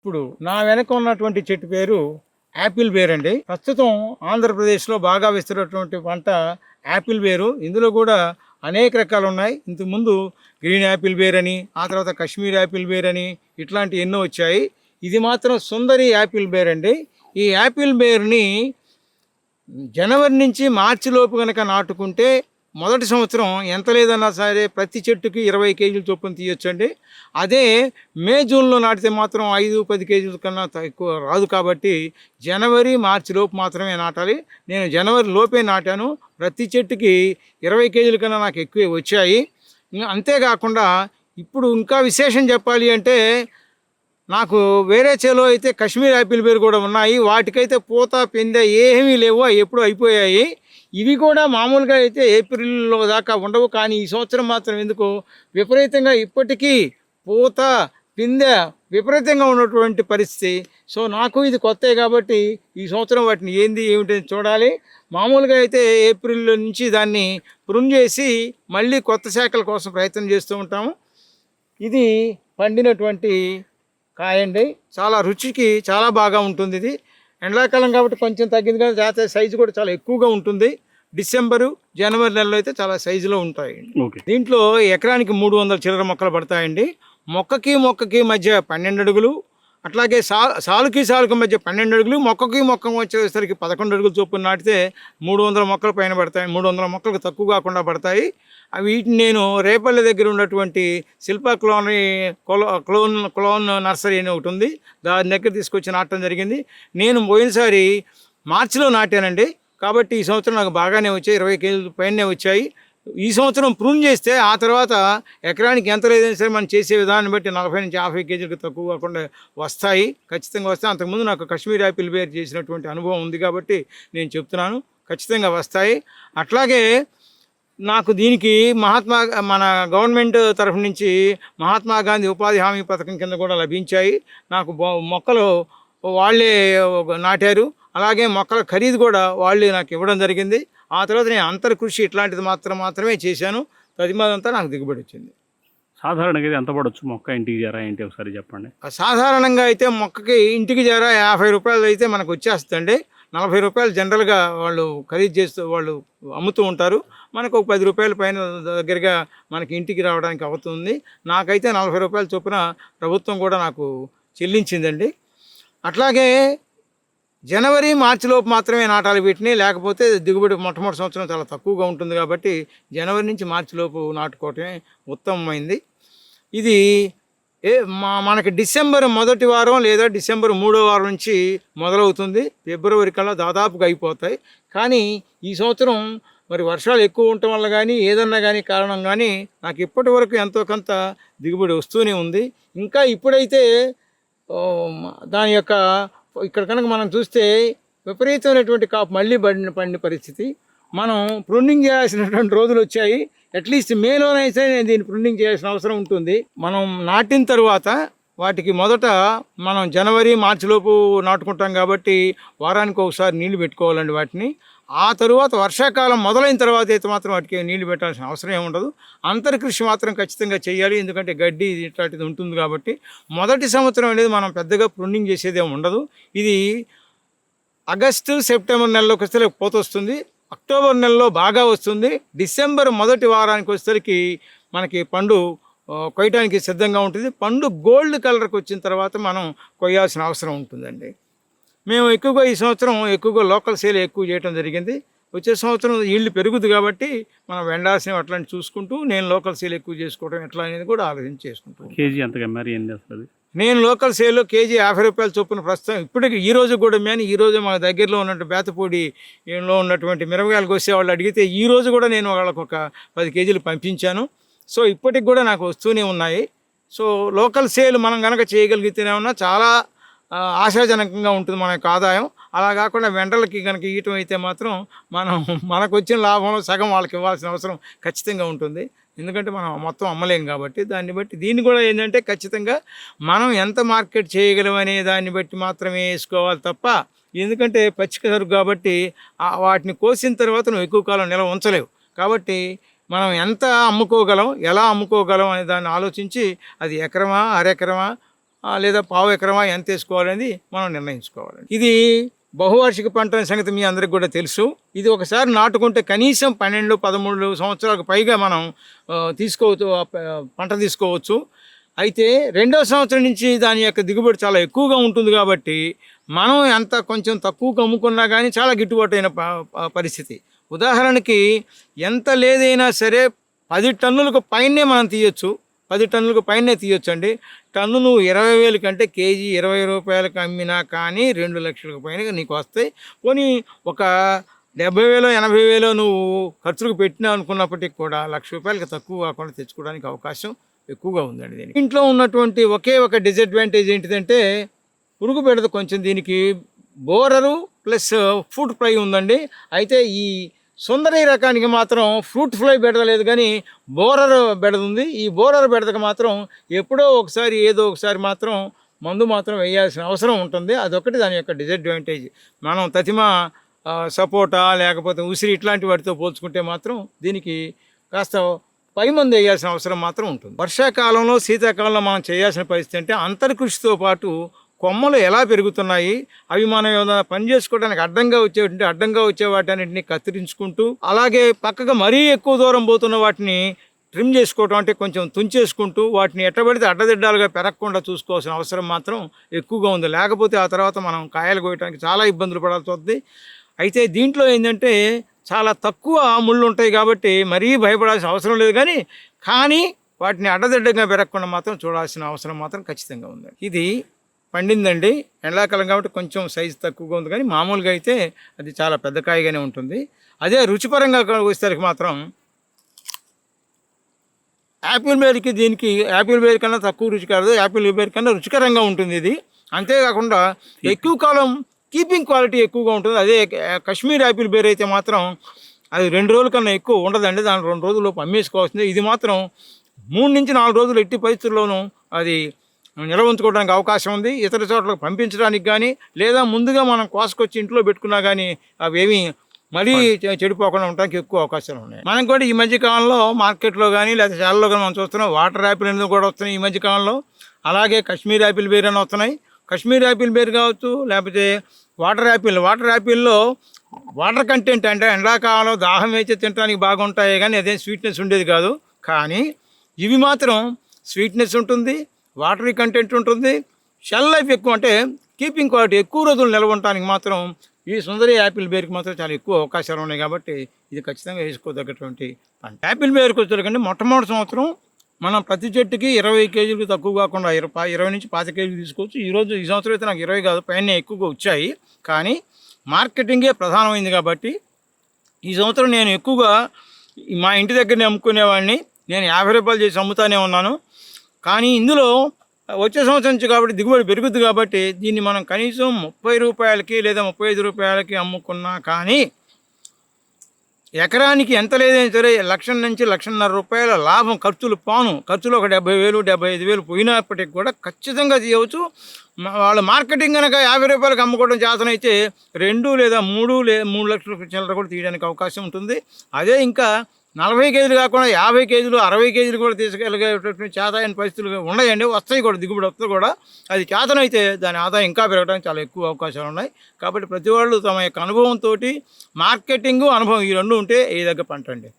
ఇప్పుడు నా వెనక ఉన్నటువంటి చెట్టు పేరు యాపిల్ బేర్ అండి ప్రస్తుతం ఆంధ్రప్రదేశ్లో బాగా విస్తున్నటువంటి పంట యాపిల్ బేరు. ఇందులో కూడా అనేక రకాలు ఉన్నాయి. ఇంతకుముందు గ్రీన్ యాపిల్ బేర్ అని ఆ తర్వాత కశ్మీర్ యాపిల్ బేర్ అని ఇట్లాంటి ఎన్నో వచ్చాయి. ఇది మాత్రం సుందరి యాపిల్ బేర్ అండి ఈ యాపిల్ బేర్ని జనవరి నుంచి మార్చి లోపు కనుక నాటుకుంటే మొదటి సంవత్సరం ఎంత లేదన్నా సరే ప్రతి చెట్టుకి ఇరవై కేజీలు చొప్పున తీయొచ్చండి. అదే మే జూన్లో నాటితే మాత్రం ఐదు పది కేజీల కన్నా ఎక్కువ రాదు కాబట్టి జనవరి మార్చి లోపు మాత్రమే నాటాలి. నేను జనవరి లోపే నాటాను. ప్రతి చెట్టుకి ఇరవై కేజీల కన్నా నాకు ఎక్కువే వచ్చాయి. అంతేకాకుండా ఇప్పుడు ఇంకా విశేషం చెప్పాలి అంటే నాకు వేరే చేలో అయితే కాశ్మీర్ యాపిల్ పేరు కూడా ఉన్నాయి. వాటికైతే పూత పిందె ఏమీ లేవు. అవి ఎప్పుడూ అయిపోయాయి. ఇవి కూడా మామూలుగా అయితే ఏప్రిల్లో దాకా ఉండవు. కానీ ఈ సంవత్సరం మాత్రం ఎందుకు విపరీతంగా ఇప్పటికీ పూత పిందె విపరీతంగా ఉన్నటువంటి పరిస్థితి. సో నాకు ఇది కొత్త కాబట్టి ఈ సంవత్సరం వాటిని ఏంది ఏమిటి చూడాలి. మామూలుగా అయితే ఏప్రిల్ నుంచి దాన్ని ప్రున్ చేసి మళ్ళీ కొత్త శాఖల కోసం ప్రయత్నం చేస్తూ ఉంటాము. ఇది పండినటువంటి కాయండి. చాలా రుచికి చాలా బాగా ఉంటుంది ఇది. ఎండాకాలం కాబట్టి కొంచెం తగ్గింది కానీ జాతర సైజు కూడా చాలా ఎక్కువగా ఉంటుంది. డిసెంబరు జనవరి నెలలో అయితే చాలా సైజులో ఉంటాయి. దీంట్లో ఎకరానికి మూడు వందల చిల్లర మొక్కలు పడతాయండి. మొక్కకి మొక్కకి మధ్య పన్నెండు అడుగులు అట్లాగే సా సాలుకి సాలుకి మధ్య పన్నెండు అడుగులు మొక్కకి మొక్క వచ్చేసరికి పదకొండు అడుగులు చొప్పున నాటితే మూడు వందల మొక్కల పైన పడతాయి మూడు వందల మొక్కలకు తక్కువ కాకుండా పడతాయి. వీటిని నేను రేపల్లి దగ్గర ఉన్నటువంటి Shilpa clone clone clone nursery అని ఒకటి ఉంది. దాని దగ్గర తీసుకొచ్చి నాటడం జరిగింది. నేను పోయినసారి మార్చిలో నాటానండి. కాబట్టి ఈ సంవత్సరం నాకు బాగానే వచ్చాయి. ఇరవై కేజీల పైనే వచ్చాయి. ఈ సంవత్సరం ప్రూన్ చేస్తే ఆ తర్వాత ఎకరానికి ఎంత లేదని సరే మనం చేసే విధానాన్ని బట్టి నలభై నుంచి యాభై కేజీలకు తక్కువ కాకుండా వస్తాయి. ఖచ్చితంగా వస్తాయి. అంతకుముందు నాకు కాశ్మీర్ యాపిల్ బేర్ చేసినటువంటి అనుభవం ఉంది కాబట్టి నేను చెప్తున్నాను. ఖచ్చితంగా వస్తాయి. అట్లాగే నాకు దీనికి మహాత్మా మన గవర్నమెంట్ తరఫు నుంచి మహాత్మా గాంధీ ఉపాధి హామీ పథకం కింద కూడా లభించాయి. నాకు మొక్కలు వాళ్ళే నాటారు. అలాగే మొక్కల ఖరీదు కూడా వాళ్ళే నాకు ఇవ్వడం జరిగింది. ఆ తర్వాత నేను అంతర్ కృషి ఇట్లాంటిది మాత్రం మాత్రమే చేశాను. తదిమదంతా నాకు దిగుబడి వచ్చింది. సాధారణంగా ఇది ఎంత పడవచ్చు మొక్క ఇంటికి చేరా ఏంటి ఒకసారి చెప్పండి? సాధారణంగా అయితే మొక్కకి ఇంటికి చేరా యాభై రూపాయలు అయితే మనకు వచ్చేస్తుందండి. నలభై రూపాయలు జనరల్గా వాళ్ళు ఖరీదు చేస్తూ వాళ్ళు అమ్ముతూ ఉంటారు. మనకు ఒక పది రూపాయల పైన దగ్గరగా మనకి ఇంటికి రావడానికి అవుతుంది నాకైతే నలభై రూపాయల చొప్పున ప్రభుత్వం కూడా నాకు చెల్లించిందండి. అట్లాగే జనవరి మార్చిలోపు మాత్రమే నాటాలి వీటిని. లేకపోతే దిగుబడి మొట్టమొదటి సంవత్సరం చాలా తక్కువగా ఉంటుంది కాబట్టి జనవరి నుంచి మార్చిలోపు నాటుకోవటమే ఉత్తమమైంది. ఇది ఏ మా మనకి డిసెంబర్ మొదటి వారం లేదా డిసెంబర్ మూడో వారం నుంచి మొదలవుతుంది. ఫిబ్రవరి కల్లా దాదాపుగా అయిపోతాయి. కానీ ఈ సంవత్సరం మరి వర్షాలు ఎక్కువ ఉండటం వల్ల కానీ ఏదన్నా కానీ కారణం కానీ నాకు ఇప్పటి వరకు ఎంతో కొంత దిగుబడి వస్తూనే ఉంది. ఇంకా ఇప్పుడైతే దాని యొక్క ఇక్కడ కనుక మనం చూస్తే విపరీతమైనటువంటి కాపు మళ్ళీ పడిన పడిన పరిస్థితి. మనం ప్రూనింగ్ చేయాల్సినటువంటి రోజులు వచ్చాయి. అట్లీస్ట్ మేలోనైతే నేను దీన్ని ప్రూనింగ్ చేయాల్సిన అవసరం ఉంటుంది. మనం నాటిన తర్వాత వాటికి మొదట మనం జనవరి మార్చిలోపు నాటుకుంటాం కాబట్టి వారానికి ఒకసారి నీళ్ళు పెట్టుకోవాలండి వాటిని. ఆ తరువాత వర్షాకాలం మొదలైన తర్వాత అయితే మాత్రం వాటికి నీళ్ళు పెట్టాల్సిన అవసరం ఏముండదు ఉండదు. అంతర్కృషి మాత్రం ఖచ్చితంగా చేయాలి. ఎందుకంటే గడ్డి ఇట్లాంటిది ఉంటుంది కాబట్టి మొదటి సంవత్సరం అనేది మనం పెద్దగా ప్రూనింగ్ చేసేదేమి ఉండదు. ఇది ఆగస్టు సెప్టెంబర్ నెలలోకి వస్తే పోతొస్తుంది అక్టోబర్ నెలలో బాగా వస్తుంది. డిసెంబర్ మొదటి వారానికి వచ్చేసరికి మనకి పండు కొయ్యడానికి సిద్ధంగా ఉంటుంది. పండు గోల్డ్ కలర్కి వచ్చిన తర్వాత మనం కొయ్యాల్సిన అవసరం ఉంటుందండి. మేము ఎక్కువగా ఈ సంవత్సరం ఎక్కువగా లోకల్ సేల్ ఎక్కువ చేయడం జరిగింది. వచ్చే సంవత్సరం ఈల్డ్ పెరుగుద్ది కాబట్టి మనం వెండాల్సినవి అట్లాంటి చూసుకుంటూ నేను లోకల్ సేల్ ఎక్కువ చేసుకోవడం ఎట్లా అనేది కూడా ఆలోచన చేసుకుంటాను కేజీ ఎంత మరి ఏం చేస్తుంది? నేను లోకల్ సేల్లో కేజీ యాభై రూపాయల చొప్పున ప్రస్తుతం ఇప్పటికి ఈ రోజు కూడా మేము ఈ రోజు మా దగ్గరలో ఉన్నట్టు బేతపూడిలో ఉన్నటువంటి మిరపకాయలు కోసే వాళ్ళు అడిగితే ఈ రోజు కూడా నేను వాళ్ళకు ఒక పది కేజీలు పంపించాను. సో ఇప్పటికి కూడా నాకు వస్తూనే ఉన్నాయి. సో లోకల్ సేల్ మనం కనుక చేయగలిగితేనేమన్నా చాలా ఆశాజనకంగా ఉంటుంది మన యొక్క ఆదాయం. అలా కాకుండా వెంటలకి కనుక ఇవ్వటం అయితే మాత్రం మనం మనకు వచ్చిన లాభంలో సగం వాళ్ళకి ఇవ్వాల్సిన అవసరం ఖచ్చితంగా ఉంటుంది. ఎందుకంటే మనం మొత్తం అమ్మలేం కాబట్టి దాన్ని బట్టి దీన్ని కూడా ఏంటంటే ఖచ్చితంగా మనం ఎంత మార్కెట్ చేయగలం అనే దాన్ని బట్టి మాత్రమే వేసుకోవాలి తప్ప ఎందుకంటే పచ్చిక సరుకు కాబట్టి వాటిని కోసిన తర్వాత నువ్వు ఎక్కువ కాలం నిల్వ ఉంచలేవు. కాబట్టి మనం ఎంత అమ్ముకోగలం ఎలా అమ్ముకోగలం అనే దాన్ని ఆలోచించి అది ఎకరమా అరెకరమా లేదా పావు ఎకరమా ఎంత వేసుకోవాలనేది మనం నిర్ణయించుకోవాలి. ఇది బహువార్షిక పంట సంగతి మీ అందరికి కూడా తెలుసు. ఇది ఒకసారి నాటుకుంటే కనీసం పన్నెండు పదమూడు సంవత్సరాలకు పైగా మనం తీసుకోవచ్చు పంట తీసుకోవచ్చు. అయితే రెండో సంవత్సరం నుంచి దాని యొక్క దిగుబడి చాలా ఎక్కువగా ఉంటుంది కాబట్టి మనం ఎంత కొంచెం తక్కువకు అమ్ముకున్నా కానీ చాలా గిట్టుబాటు అయిన ప- పరిస్థితి. ఉదాహరణకి ఎంత లేదైనా సరే పది టన్నులకు పైనే మనం తీయచ్చు. పది టన్నులకు పైనే తీయొచ్చండి. టన్ను నువ్వు ఇరవై వేల కంటే కేజీ ఇరవై రూపాయలకు అమ్మినా కానీ రెండు లక్షలకు పైన నీకు వస్తాయి. పోనీ ఒక డెబ్బై వేలు ఎనభై వేలు నువ్వు ఖర్చులకు పెట్టినా అనుకున్నప్పటికీ కూడా లక్ష రూపాయలకి తక్కువ కాకుండా తెచ్చుకోవడానికి అవకాశం ఎక్కువగా ఉందండి దీనికి. ఇంట్లో ఉన్నటువంటి ఒకే ఒక డిసడ్వాంటేజ్ ఏంటిదంటే పురుగు పెడదు కొంచెం దీనికి బోరరు ప్లస్ ఫుడ్ ఫ్రై ఉందండి. అయితే ఈ సుందరి రకానికి మాత్రం ఫ్రూట్ ఫ్లై బెడదలేదు కానీ బోరర్ బెడద ఉంది ఈ బోరర్ బెడదకు మాత్రం ఎప్పుడో ఒకసారి ఏదో ఒకసారి మాత్రం మందు మాత్రం వేయాల్సిన అవసరం ఉంటుంది. అదొకటి దాని యొక్క డిసడ్వాంటేజ్ మనం తతిమ సపోటా లేకపోతే ఉసిరి ఇట్లాంటి వాటితో పోల్చుకుంటే మాత్రం దీనికి కాస్త పై మందు వేయాల్సిన అవసరం మాత్రం ఉంటుంది. వర్షాకాలంలో శీతాకాలంలో మనం చేయాల్సిన పరిస్థితి అంటే అంతర్కృషితో పాటు కొమ్మలు ఎలా పెరుగుతున్నాయి అవి మనం ఏదైనా పని చేసుకోవడానికి అడ్డంగా వచ్చేటువంటి అడ్డంగా వచ్చే వాటన్నిటిని కత్తిరించుకుంటూ అలాగే పక్కగా మరీ ఎక్కువ దూరం పోతున్న వాటిని ట్రిమ్ చేసుకోవటం అంటే కొంచెం తుంచేసుకుంటూ వాటిని ఎట్టబడితే అడ్డదిడ్డాలుగా పెరగకుండా చూసుకోవాల్సిన అవసరం మాత్రం ఎక్కువగా ఉంది. లేకపోతే ఆ తర్వాత మనం కాయలు కోయడానికి చాలా ఇబ్బందులు పడాల్సి వస్తుంది అయితే దీంట్లో ఏంటంటే చాలా తక్కువ ముళ్ళు ఉంటాయి కాబట్టి మరీ భయపడాల్సిన అవసరం లేదు కానీ కానీ వాటిని అడ్డదిడ్డంగా పెరగకుండా మాత్రం చూడాల్సిన అవసరం మాత్రం ఖచ్చితంగా ఉంది. ఇది పండిందండి. ఎండాకాలం కాబట్టి కొంచెం సైజు తక్కువగా ఉంది కానీ మామూలుగా అయితే అది చాలా పెద్ద కాయగానే ఉంటుంది. అదే రుచిపరంగా వచ్చేసరికి మాత్రం యాపిల్ బేర్కి దీనికి యాపిల్ బేర్ కన్నా తక్కువ రుచి కాదు యాపిల్ బేర్ కన్నా రుచికరంగా ఉంటుంది ఇది. అంతేకాకుండా ఎక్కువ కాలం కీపింగ్ క్వాలిటీ ఎక్కువగా ఉంటుంది. అదే కాశ్మీర్ యాపిల్ బేర్ అయితే మాత్రం అది రెండు రోజుల కన్నా ఎక్కువ ఉండదండి. దాని రెండు రోజులు అమ్మేసుకోవాల్సిందే. ఇది మాత్రం మూడు నుంచి నాలుగు రోజులు ఎట్టి పరిస్థితుల్లోనూ అది నిల్వ ఉంచుకోవడానికి అవకాశం ఉంది. ఇతర చోట్లకు పంపించడానికి కానీ లేదా ముందుగా మనం కోసుకొచ్చి ఇంట్లో పెట్టుకున్నా కానీ అవి ఏమీ మరీ చెడిపోకుండా ఉండడానికి ఎక్కువ అవకాశాలు ఉన్నాయి. మనం కూడా ఈ మధ్య కాలంలో మార్కెట్లో కానీ లేదా శాలలో కానీ మనం చూస్తున్నాం వాటర్ యాపిల్ అనేది కూడా వస్తున్నాయి ఈ మధ్య కాలంలో. అలాగే కశ్మీర్ యాపిల్ బేర్ అని వస్తున్నాయి. కాశ్మీర్ యాపిల్ బేర్ కావచ్చు లేకపోతే వాటర్ యాపిల్. వాటర్ యాపిల్లో వాటర్ కంటెంట్ అంటే ఎండాకాలంలో దాహం అయితే తినడానికి బాగుంటాయి కానీ అదేం స్వీట్నెస్ ఉండేది కాదు. కానీ ఇవి మాత్రం స్వీట్నెస్ ఉంటుంది. వాటరీ కంటెంట్ ఉంటుంది. షెల్ లైఫ్ ఎక్కువ అంటే కీపింగ్ క్వాలిటీ ఎక్కువ రోజులు నిల్వ ఉండటానికి మాత్రం ఈ సుందరి యాపిల్ బేర్కి మాత్రం చాలా ఎక్కువ అవకాశాలు ఉన్నాయి కాబట్టి ఇది ఖచ్చితంగా వేసుకోదగ్గటువంటి పంట యాపిల్ బేర్కి వచ్చేటంటే మొట్టమొదటి సంవత్సరం మనం ప్రతి చెట్టుకి ఇరవై కేజీలకు తక్కువ కాకుండా ఇరవై ఇరవై నుంచి పాతి కేజీలు తీసుకోవచ్చు. ఈరోజు ఈ సంవత్సరం అయితే నాకు ఇరవై కాదు పైన ఎక్కువగా వచ్చాయి. కానీ మార్కెటింగే ప్రధానమైంది కాబట్టి ఈ సంవత్సరం నేను ఎక్కువగా మా ఇంటి దగ్గరనే అమ్ముకునేవాడిని. నేను యాభై రూపాయలు చేసి అమ్ముతానే ఉన్నాను. కానీ ఇందులో వచ్చే సంవత్సరం నుంచి కాబట్టి దిగుబడి పెరుగుద్ది కాబట్టి దీన్ని మనం కనీసం ముప్పై రూపాయలకి లేదా ముప్పై ఐదు రూపాయలకి అమ్ముకున్నా కానీ ఎకరానికి ఎంత లేదైనా సరే లక్ష నుంచి లక్షన్నర రూపాయల లాభం ఖర్చులు పాను. ఖర్చులు ఒక డెబ్బై వేలు డెబ్బై ఐదు వేలు పోయినప్పటికి కూడా ఖచ్చితంగా తీయవచ్చు. వాళ్ళు మార్కెటింగ్ కనుక యాభై రూపాయలకు అమ్ముకోవడం చేతనైతే రెండు లేదా మూడు లే మూడు లక్షల చిల్లర కూడా తీయడానికి అవకాశం ఉంటుంది. అదే ఇంకా నలభై కేజీలు కాకుండా యాభై కేజీలు అరవై కేజీలు కూడా తీసుకెళ్ళగేటటువంటి చేతాయని పరిస్థితులు ఉన్నాయండి. వస్తాయి కూడా దిగుబడి వస్తుంది కూడా. అది చేతనైతే దాని ఆదాయం ఇంకా పెరగడానికి చాలా ఎక్కువ అవకాశాలు ఉన్నాయి. కాబట్టి ప్రతి వాళ్ళు తమ యొక్క అనుభవంతో మార్కెటింగ్ అనుభవం ఈ రెండు ఉంటే ఏ దగ్గర పంట అండి